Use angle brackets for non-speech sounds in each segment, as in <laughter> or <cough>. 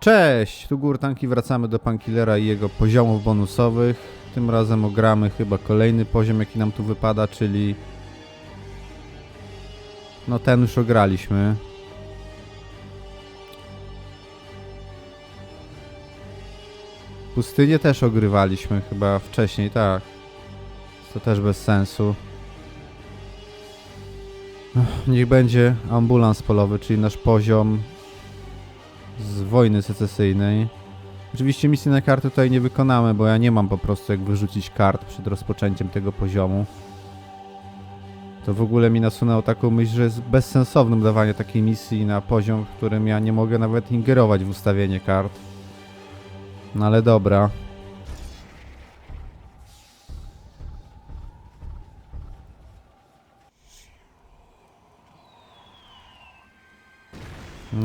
Cześć, tu Gurtanki, wracamy do Pankillera i jego poziomów bonusowych. Tym razem ogramy chyba kolejny poziom, jaki nam tu wypada, czyli... No ten już ograliśmy. Pustynię też ogrywaliśmy chyba wcześniej, tak. To też bez sensu. Ech, Niech będzie ambulans polowy, czyli nasz poziom z wojny secesyjnej. Oczywiście misji na kartę tutaj nie wykonamy, bo ja nie mam po prostu jak wyrzucić kart przed rozpoczęciem tego poziomu. To w ogóle mi nasunęło taką myśl, że jest bezsensownym dawanie takiej misji na poziom, w którym ja nie mogę nawet ingerować w ustawienie kart. No ale dobra.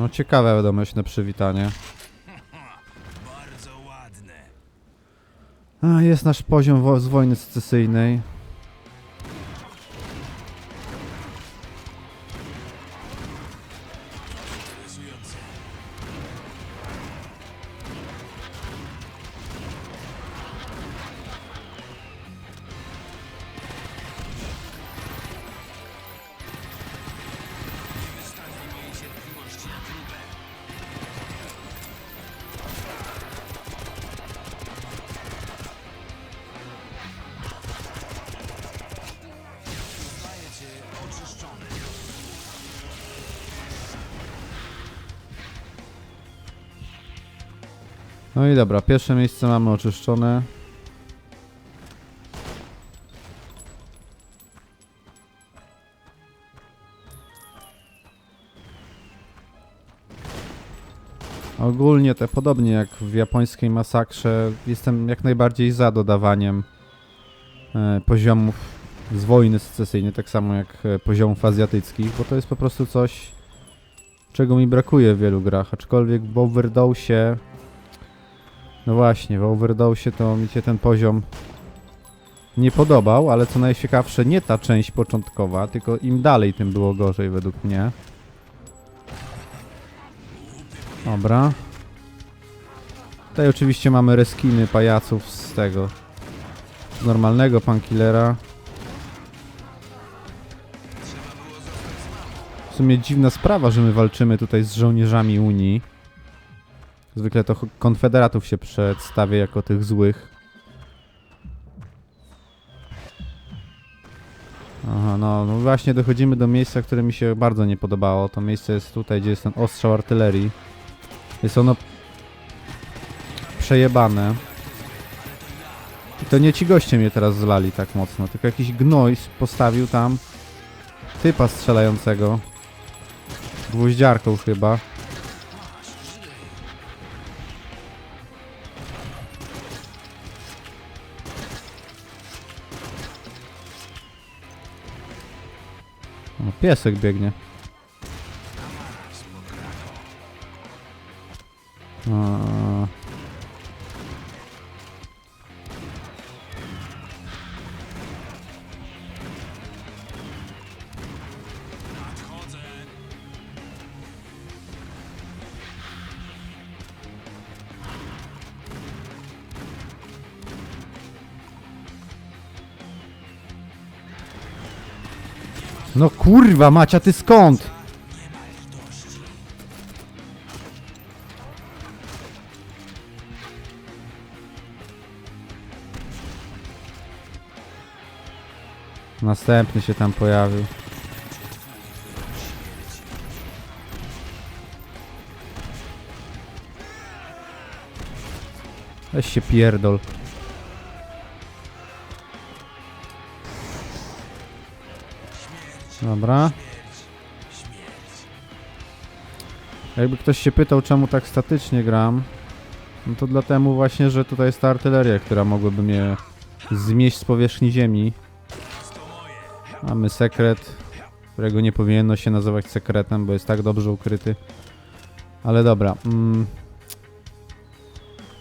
No ciekawe na przywitanie. Bardzo ładne. A, jest nasz poziom wo- z wojny secesyjnej. No i dobra, pierwsze miejsce mamy oczyszczone. Ogólnie te podobnie jak w japońskiej masakrze jestem jak najbardziej za dodawaniem e, poziomów z wojny secesyjnej, tak samo jak e, poziomów azjatyckich, bo to jest po prostu coś czego mi brakuje w wielu grach, aczkolwiek w Overdose no właśnie, w Overdose to mi się ten poziom nie podobał, ale co najciekawsze, nie ta część początkowa, tylko im dalej, tym było gorzej według mnie. Dobra. Tutaj oczywiście mamy reskiny pajaców z tego, z normalnego Pankillera. W sumie dziwna sprawa, że my walczymy tutaj z żołnierzami Unii. Zwykle to konfederatów się przedstawia jako tych złych. Aha, no, no właśnie dochodzimy do miejsca, które mi się bardzo nie podobało. To miejsce jest tutaj, gdzie jest ten ostrzał artylerii. Jest ono przejebane. I to nie ci goście mnie teraz zlali tak mocno, tylko jakiś gnoj postawił tam typa strzelającego. Gwoździarką chyba. Песик бігне. А, No kurwa Macia, ty skąd? Następny się tam pojawił. Weź się pierdol. Dobra. Jakby ktoś się pytał, czemu tak statycznie gram, no to dlatego właśnie, że tutaj jest ta artyleria, która mogłaby mnie zmieść z powierzchni ziemi. Mamy sekret, którego nie powinno się nazywać sekretem, bo jest tak dobrze ukryty. Ale dobra. Mm.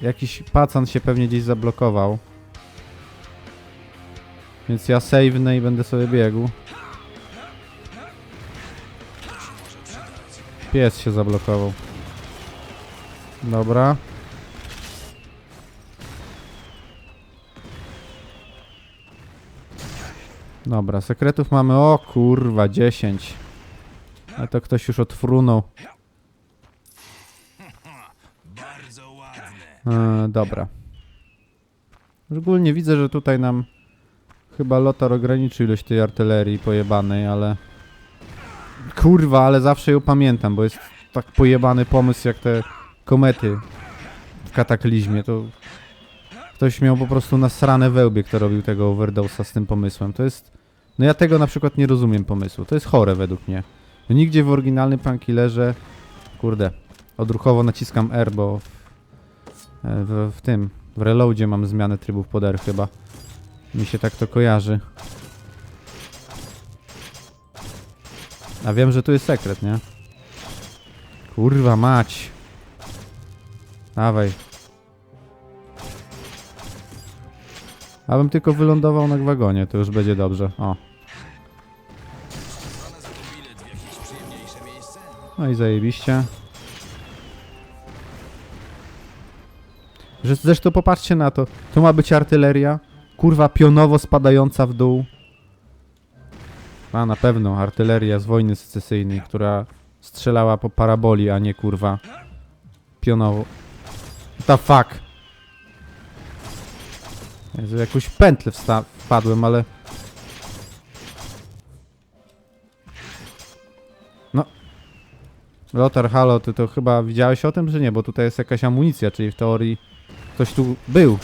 Jakiś pacan się pewnie gdzieś zablokował. Więc ja save'nę i będę sobie biegł. Pies się zablokował. Dobra. Dobra, sekretów mamy, o kurwa, 10. A to ktoś już odfrunął. E, dobra. Ogólnie widzę, że tutaj nam chyba Lotar ograniczył ilość tej artylerii pojebanej, ale... Kurwa, ale zawsze ją pamiętam, bo jest tak pojebany pomysł jak te komety w kataklizmie, to... Ktoś miał po prostu nasrane wełbie, kto robił tego overdose'a z tym pomysłem. To jest... No ja tego na przykład nie rozumiem pomysłu. To jest chore według mnie. No nigdzie w oryginalnym Punkillerze... Kurde. Odruchowo naciskam R, bo E, w, w tym, w reloadzie mam zmianę trybów pod R chyba. Mi się tak to kojarzy. A wiem, że tu jest sekret, nie? Kurwa mać. Dawaj. Abym tylko wylądował na wagonie, to już będzie dobrze. O. No i zajebiście. Zresztą popatrzcie na to. Tu ma być artyleria. Kurwa pionowo spadająca w dół. A na pewno artyleria z wojny secesyjnej, która strzelała po paraboli, a nie kurwa pionowo. The fuck? Jezu, jakąś pętlę wpadłem, ale... Lotar, halo, ty to chyba widziałeś o tym, czy nie? Bo tutaj jest jakaś amunicja, czyli w teorii ktoś tu był.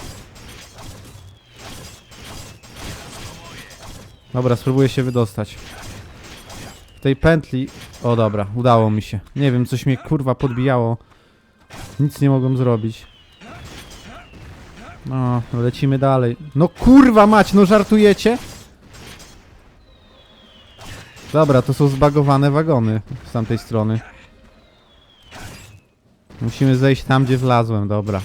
Dobra, spróbuję się wydostać. W tej pętli... O dobra, udało mi się. Nie wiem, coś mnie kurwa podbijało. Nic nie mogłem zrobić. No, lecimy dalej. No kurwa mać, no żartujecie? Dobra, to są zbagowane wagony z tamtej strony. Musimy zejść tam, gdzie wlazłem, dobra.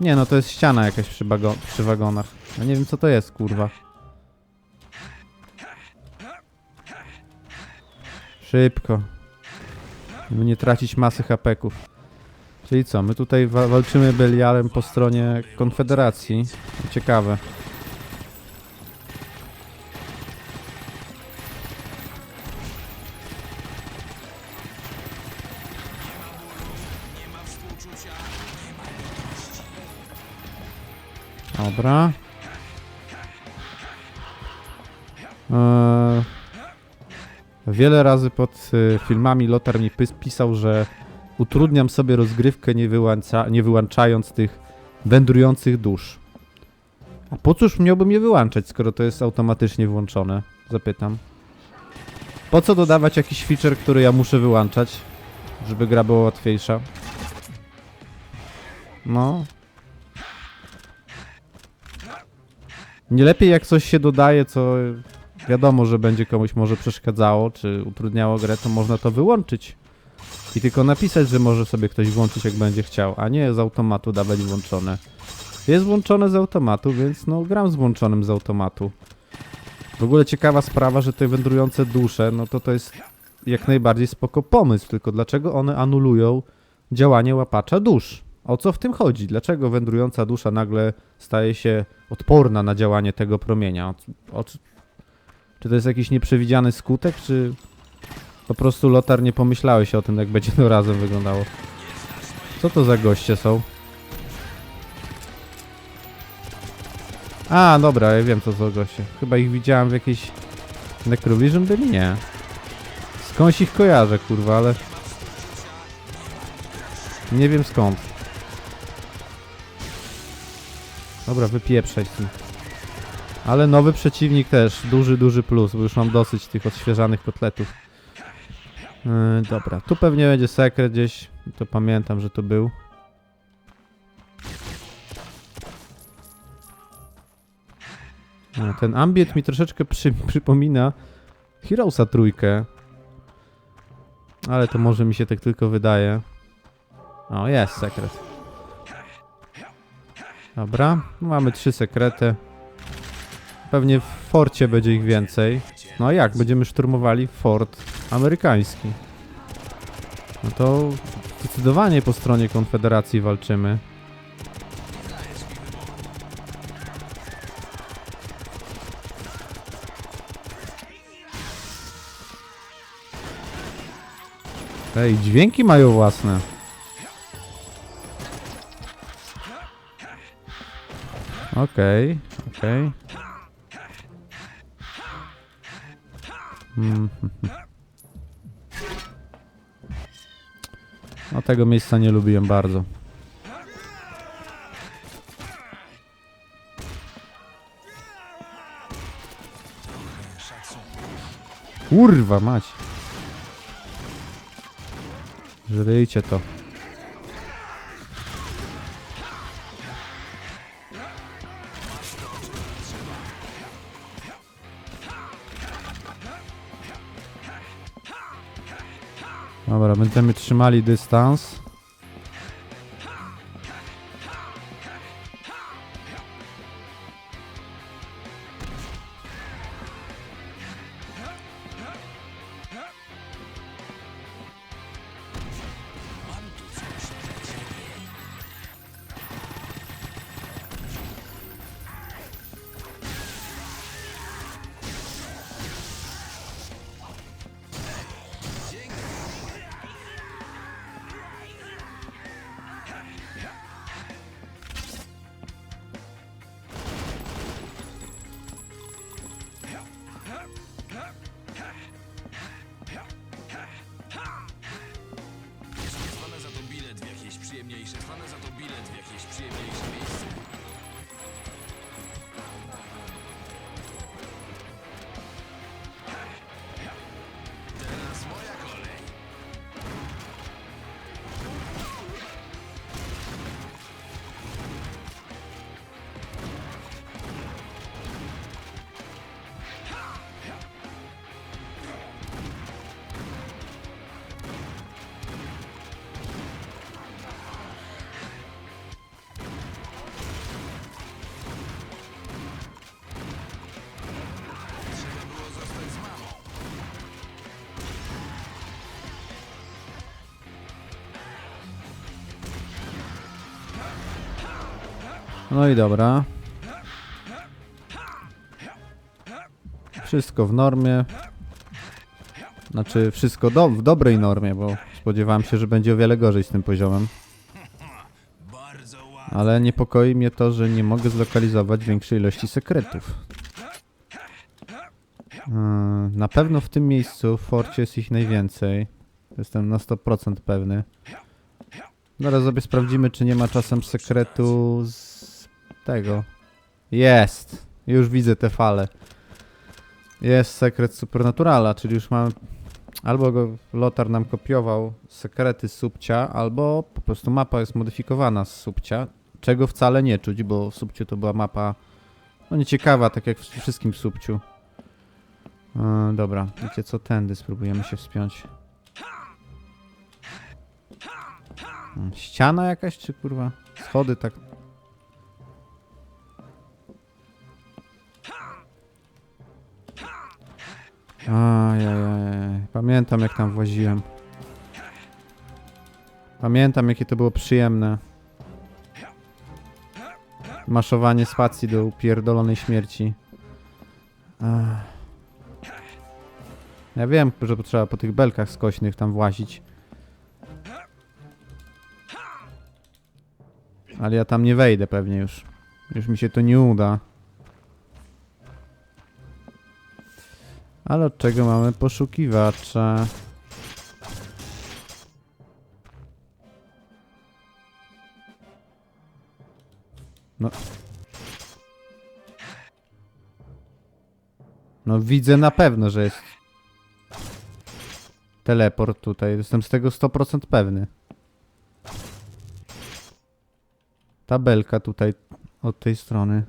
Nie no, to jest ściana jakaś przy, przy wagonach. Ja nie wiem, co to jest, kurwa. Szybko. Żeby nie tracić masy hapeków. Czyli co, my tutaj wa- walczymy Belialem po stronie Konfederacji. Ciekawe. Dobra. Wiele razy pod y, filmami Lotar mi pisał, że utrudniam sobie rozgrywkę nie, wyłącza, nie wyłączając tych wędrujących dusz. A po cóż miałbym je wyłączać, skoro to jest automatycznie włączone? Zapytam. Po co dodawać jakiś feature, który ja muszę wyłączać, żeby gra była łatwiejsza? No, Nie lepiej jak coś się dodaje, co wiadomo, że będzie komuś może przeszkadzało, czy utrudniało grę, to można to wyłączyć. I tylko napisać, że może sobie ktoś włączyć jak będzie chciał, a nie z automatu dawać włączone. Jest włączone z automatu, więc no gram z włączonym z automatu. W ogóle ciekawa sprawa, że te wędrujące dusze, no to to jest jak najbardziej spoko pomysł, tylko dlaczego one anulują działanie łapacza dusz? O co w tym chodzi? Dlaczego wędrująca dusza nagle staje się odporna na działanie tego promienia? O, o, czy to jest jakiś nieprzewidziany skutek, czy po prostu Lotar nie pomyślałeś o tym, jak będzie to razem wyglądało? Co to za goście są? A, dobra, ja wiem co to za goście. Chyba ich widziałem w jakiejś Necrovision byli? Nie. Skądś ich kojarzę, kurwa, ale... Nie wiem skąd. Dobra, wypieprzaj z tym. Ale nowy przeciwnik też, duży, duży plus, bo już mam dosyć tych odświeżanych kotletów. Yy, dobra, tu pewnie będzie sekret gdzieś, to pamiętam, że to był. A, ten ambient mi troszeczkę przy, <laughs> przypomina Heroesa trójkę. Ale to może mi się tak tylko wydaje. O, jest sekret. Dobra, mamy trzy sekrety. Pewnie w forcie będzie ich więcej. No a jak? Będziemy szturmowali fort amerykański. No to Zdecydowanie po stronie Konfederacji walczymy. Ej, dźwięki mają własne. Okej, okej. Mm, No tego miejsca nie lubiłem bardzo. Kurwa mać. Żryjcie to. Dobra, będziemy trzymali dystans. Przyjemniejsze. Dostanę za to bilet w jakieś przyjemniejsze. No i dobra. Wszystko w normie. Znaczy, wszystko do, w dobrej normie, bo spodziewałem się, że będzie o wiele gorzej z tym poziomem. Ale niepokoi mnie to, że nie mogę zlokalizować większej ilości sekretów. Yy, Na pewno w tym miejscu w forcie jest ich najwięcej. Jestem na 100% pewny. Zaraz sobie sprawdzimy, czy nie ma czasem sekretu z tego. Jest! Już widzę te fale. Jest sekret Supernaturala, czyli już mamy... Albo go Lotar nam kopiował sekrety subcia, albo po prostu mapa jest modyfikowana z subcia, czego wcale nie czuć, bo w subciu to była mapa no nieciekawa, tak jak w wszystkim subciu. E, dobra, wiecie co, tędy spróbujemy się wspiąć. Ściana jakaś, czy kurwa? Schody tak... Ajajaj, pamiętam jak tam właziłem. Pamiętam jakie to było przyjemne. Maszowanie spacji do upierdolonej śmierci. Ach. Ja wiem, że trzeba po tych belkach skośnych tam włazić. Ale ja tam nie wejdę pewnie już. Już mi się to nie uda. Ale od czego mamy poszukiwacze? No. No widzę na pewno, że jest teleport tutaj. Jestem z tego 100% pewny. Tabelka tutaj od tej strony.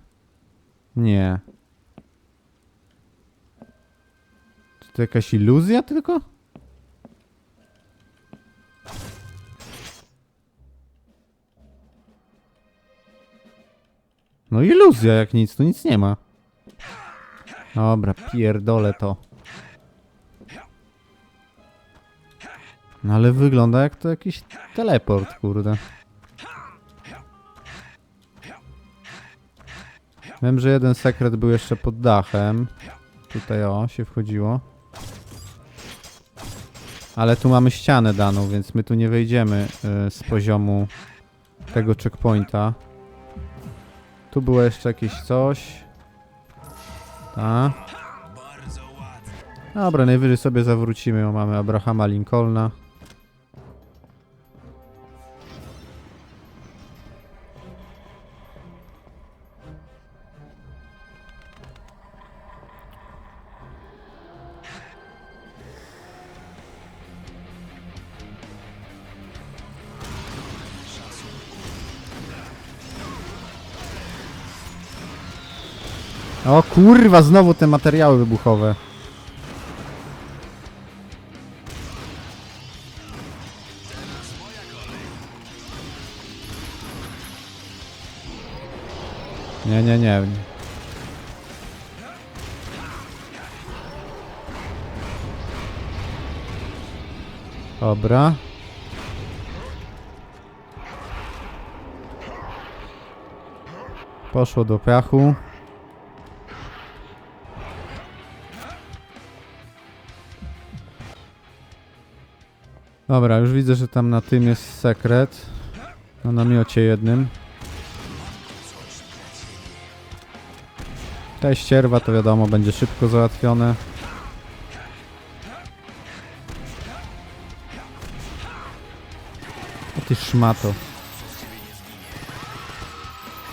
Nie. Czy to jakaś iluzja tylko? No iluzja jak nic, tu nic nie ma. Dobra, pierdolę to. No ale wygląda jak to jakiś teleport, kurde. Wiem, że jeden sekret był jeszcze pod dachem. Tutaj o, się wchodziło. Ale tu mamy ścianę daną, więc my tu nie wejdziemy y, z poziomu tego checkpointa. Tu było jeszcze jakieś coś. Ładnie. Dobra, najwyżej sobie zawrócimy, bo mamy Abrahama Lincolna. O kurwa, znowu te materiały wybuchowe. Nie, nie, nie. Dobra. Poszło do piachu. Dobra, już widzę, że tam na tym jest sekret. Na namiocie jednym. Ta ścierwa to wiadomo będzie szybko załatwione. O ty szmato.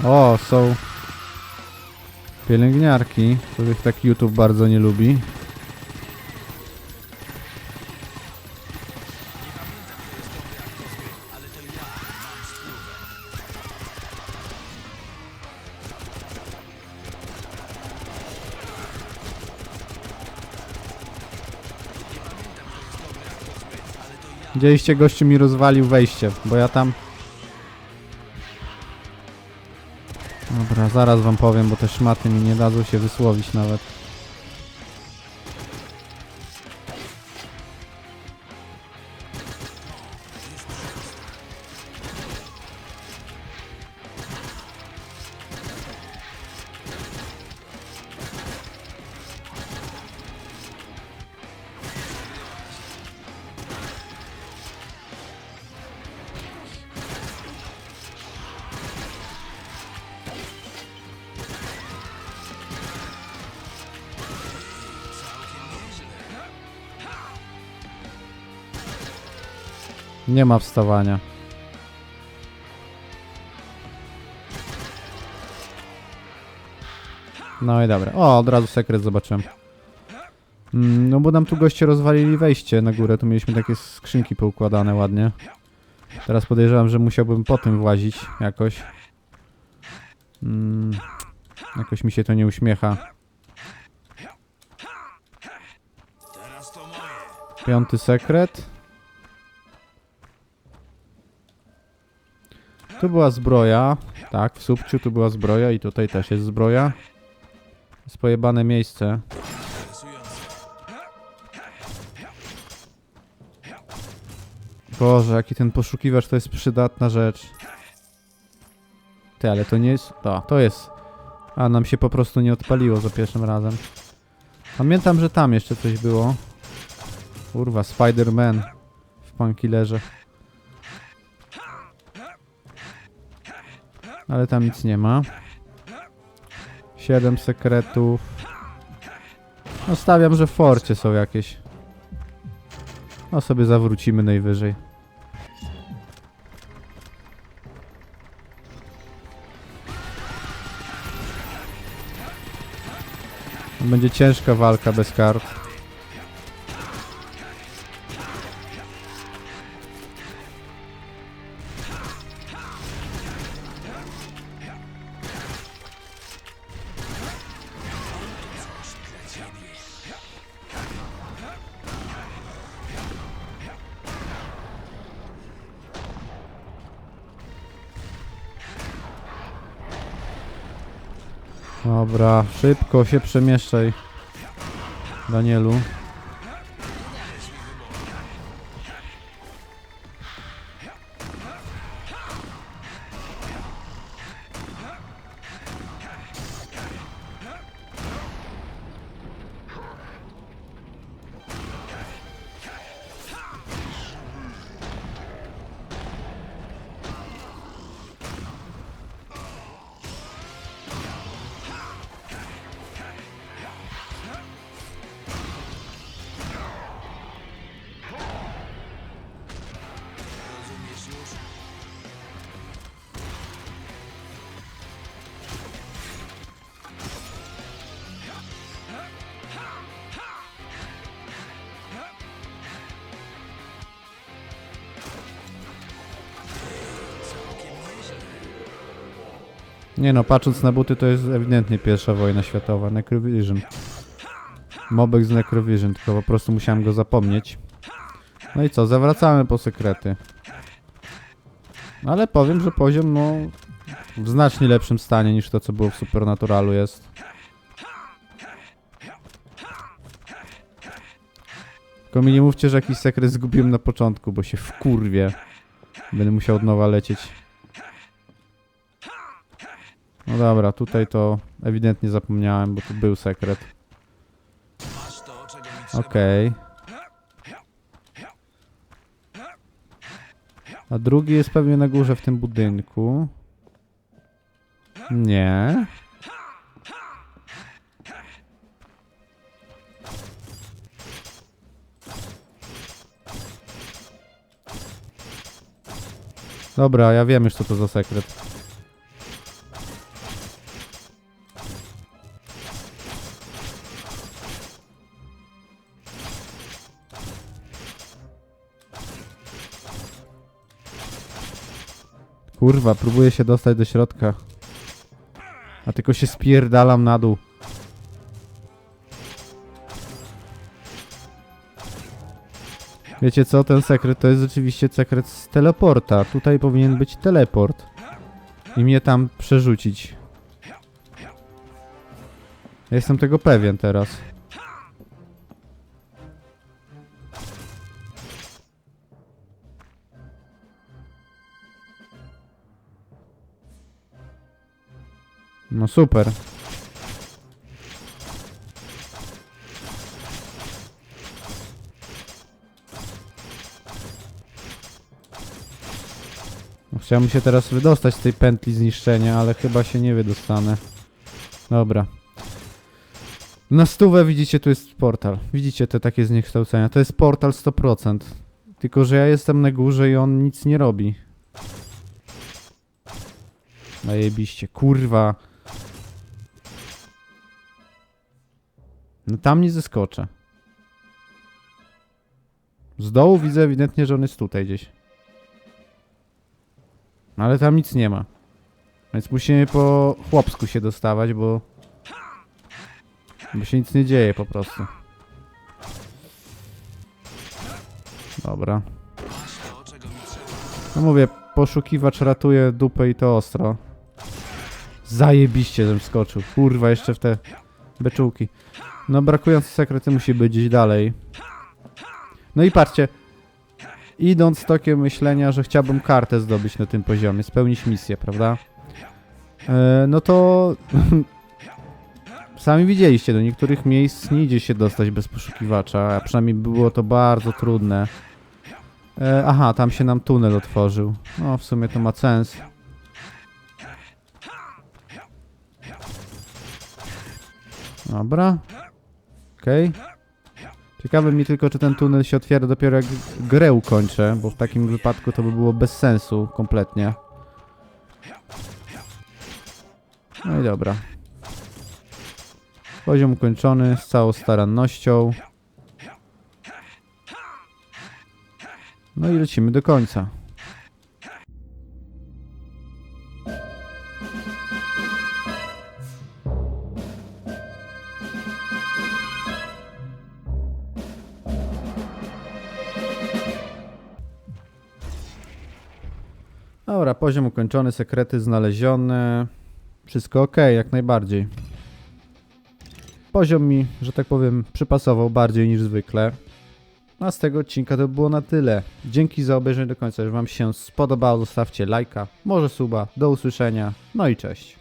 O, są pielęgniarki, których tak YouTube bardzo nie lubi. Widzieliście, gościu mi rozwalił wejście, bo ja tam... Dobra, zaraz wam powiem, bo te szmaty mi nie dadzą się wysłowić nawet. Nie ma wstawania. No i dobra. O, od razu sekret zobaczyłem. Mm, no bo nam tu goście rozwalili wejście na górę. Tu mieliśmy takie skrzynki poukładane ładnie. Teraz podejrzewam, że musiałbym po tym włazić jakoś. Mm, jakoś mi się to nie uśmiecha. Piąty sekret. Tu była zbroja. Tak, w subciu tu była zbroja i tutaj też jest zbroja. Jest pojebane miejsce. Boże, jaki ten poszukiwacz to jest przydatna rzecz. Ty, ale to nie jest... To, to jest... A, nam się po prostu nie odpaliło za pierwszym razem. Pamiętam, że tam jeszcze coś było. Kurwa, Spider-Man w Pankillerze. Ale tam nic nie ma. Siedem sekretów. No stawiam, że w forcie są jakieś. No sobie zawrócimy najwyżej. Będzie ciężka walka bez kart. Dobra, szybko się przemieszczaj. Danielu. Nie no, patrząc na buty to jest ewidentnie pierwsza wojna światowa, Necrovision. Mobek z Necrovision, tylko po prostu musiałem go zapomnieć. No i co, zawracamy po sekrety. Ale powiem, że poziom no w znacznie lepszym stanie niż to co było w Supernaturalu jest. Tylko mi nie mówcie, że jakiś sekret zgubiłem na początku, bo się wkurwię. Będę musiał od nowa lecieć. No dobra, tutaj to ewidentnie zapomniałem, bo tu był sekret. Okej. A drugi jest pewnie na górze w tym budynku. Nie. Dobra, ja wiem już co to za sekret. Kurwa, próbuję się dostać do środka. A tylko się spierdalam na dół. Wiecie co, ten sekret to jest rzeczywiście sekret z teleporta. Tutaj powinien być teleport. I mnie tam przerzucić. Jestem tego pewien teraz. No super. No, Chciałbym się teraz wydostać z tej pętli zniszczenia, ale chyba się nie wydostanę. Dobra. Na stówę widzicie, tu jest portal. Widzicie te takie zniekształcenia. To jest portal 100%. Tylko, że ja jestem na górze i on nic nie robi. Najebiście. Kurwa. No tam nie zeskoczę. Z dołu widzę ewidentnie, że on jest tutaj gdzieś. No ale tam nic nie ma. Więc musimy po chłopsku się dostawać, bo... Bo się nic nie dzieje po prostu. Dobra. No mówię, poszukiwacz ratuje dupę i to ostro. Zajebiście, żem skoczył. Kurwa, jeszcze w te beczułki. No brakujące sekrety musi być gdzieś dalej. No i patrzcie. Idąc tokiem myślenia, że chciałbym kartę zdobyć na tym poziomie, spełnić misję, prawda? E, no to... <laughs> Sami widzieliście, do niektórych miejsc nie idzie się dostać bez poszukiwacza, a przynajmniej było to bardzo trudne. E, aha, tam się nam tunel otworzył. No, w sumie to ma sens. Dobra. Okej. Ciekawe mi tylko, czy ten tunel się otwiera dopiero jak grę ukończę, bo w takim wypadku to by było bez sensu kompletnie. No i dobra. Poziom ukończony z całą starannością. No i lecimy do końca. Poziom ukończony, sekrety znalezione. Wszystko ok, jak najbardziej. Poziom mi, że tak powiem, przypasował bardziej niż zwykle. A z tego odcinka to było na tyle. Dzięki za obejrzenie do końca. Jeżeli Wam się spodobało, zostawcie lajka, może suba. Do usłyszenia. No i cześć.